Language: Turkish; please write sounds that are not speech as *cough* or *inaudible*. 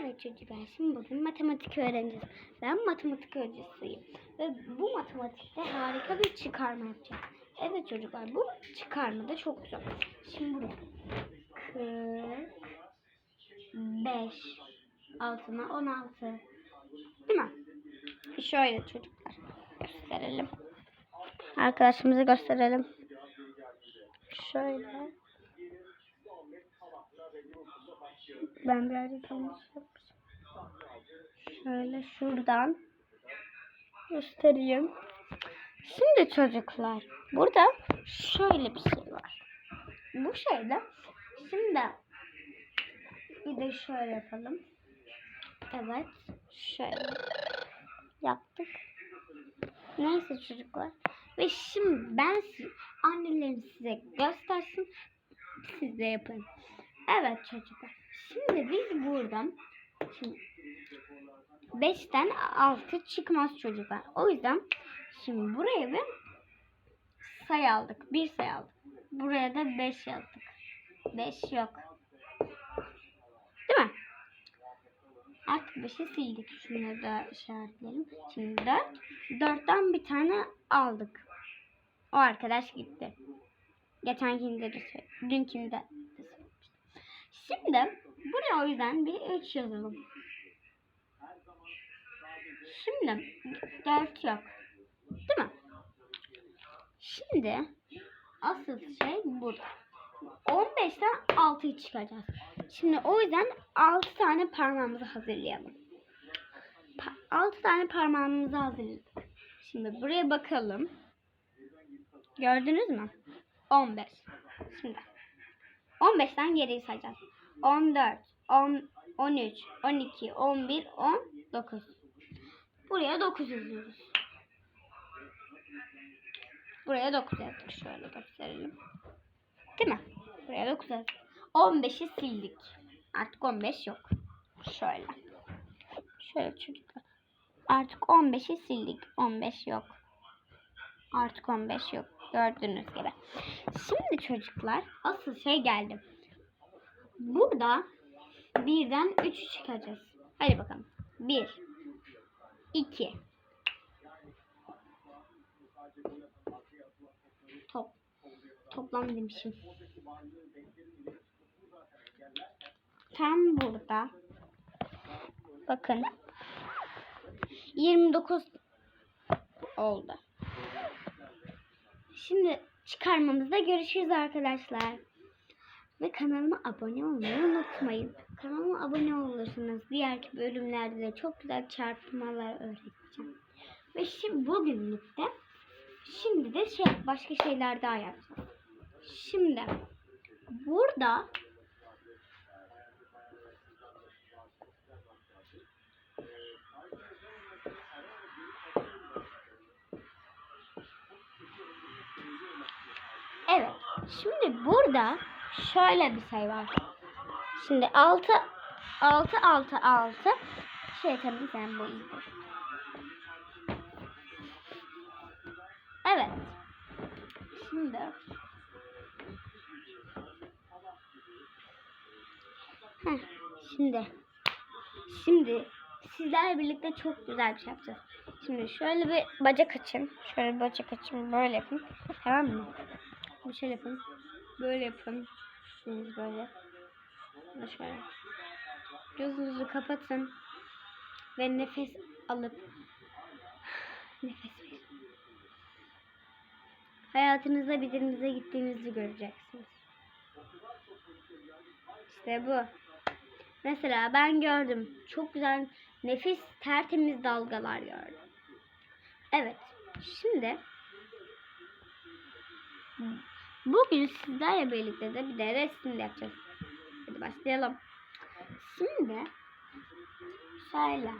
Evet çocuklar şimdi bugün matematik öğreneceğiz. Ben matematik öğrencisiyim. Ve bu matematikte harika bir çıkarma yapacağız. Evet çocuklar bu çıkarma da çok güzel. Şimdi buraya 45 altına 16 değil mi? Şöyle çocuklar gösterelim. Arkadaşımızı gösterelim. Şöyle. Ben birazcık yanlış yapmışım. Şöyle şuradan göstereyim. Şimdi çocuklar burada şöyle bir şey var. Bu şeyde şimdi bir de şöyle yapalım. Evet. Şöyle yaptık. Neyse çocuklar. Ve şimdi ben annelerim size göstersin. Siz de yapın. Evet çocuklar. Şimdi biz buradan şimdi 5'ten 6 çıkmaz çocuklar. O yüzden şimdi buraya bir sayı aldık. Bir sayı aldık. Buraya da 5 yazdık. 5 yok. Değil mi? Artık 5'i sildik. Şunları da işaretleyelim. Şimdi 4. 4'ten bir tane aldık. O arkadaş gitti. Geçenkinde de şey, dünkinde. Şimdi buraya o yüzden bir 3 yazalım. Şimdi 4 yok. Değil mi? Şimdi asıl şey burada. 15'ten 6'yı çıkacağız. Şimdi o yüzden 6 tane parmağımızı hazırlayalım. 6 tane parmağımızı hazırladık. Şimdi buraya bakalım. Gördünüz mü? 15. Şimdi 15'ten geriye sayacağız. 14, 10, 13, 12, 11, 19. Buraya 9 yazıyoruz. Buraya 9 yazdık. Şöyle gösterelim. Değil mi? Buraya 9 yazdık. 15'i sildik. Artık 15 yok. Şöyle. Şöyle çocuklar. Artık 15'i sildik. 15 yok. Artık 15 yok. Gördüğünüz gibi. Şimdi çocuklar asıl şey geldi. Burada birden 3'ü çıkacağız. Hadi bakalım. 1 2 Top toplam demişim. Tam burada. Bakın. 29 oldu. Şimdi çıkarmamızda görüşürüz arkadaşlar. Ve kanalıma abone olmayı unutmayın. Kanalıma abone olursanız diğer bölümlerde de çok güzel çarpmalar öğreteceğim. Ve şimdi bugünlük de şimdi de şey başka şeyler daha yapacağız. Şimdi burada Evet. Şimdi burada şöyle bir şey var. Şimdi 6 6 6 6 şey tabii sen bu. Evet. Şimdi Heh, şimdi şimdi sizlerle birlikte çok güzel bir şey yapacağız. Şimdi şöyle bir bacak açın. Şöyle bir bacak açın. Böyle yapın. Tamam mı? Bir şey yapın. Böyle yapın. Şimdi böyle. Şöyle. Gözünüzü kapatın. Ve nefes alıp *sighs* nefes verin. Hayatınızda birbirinize gittiğinizi göreceksiniz. İşte bu. Mesela ben gördüm. Çok güzel nefis tertemiz dalgalar gördüm. Evet. Şimdi Bugün sizlerle birlikte de bir de resim yapacağız. Hadi başlayalım. Şimdi şöyle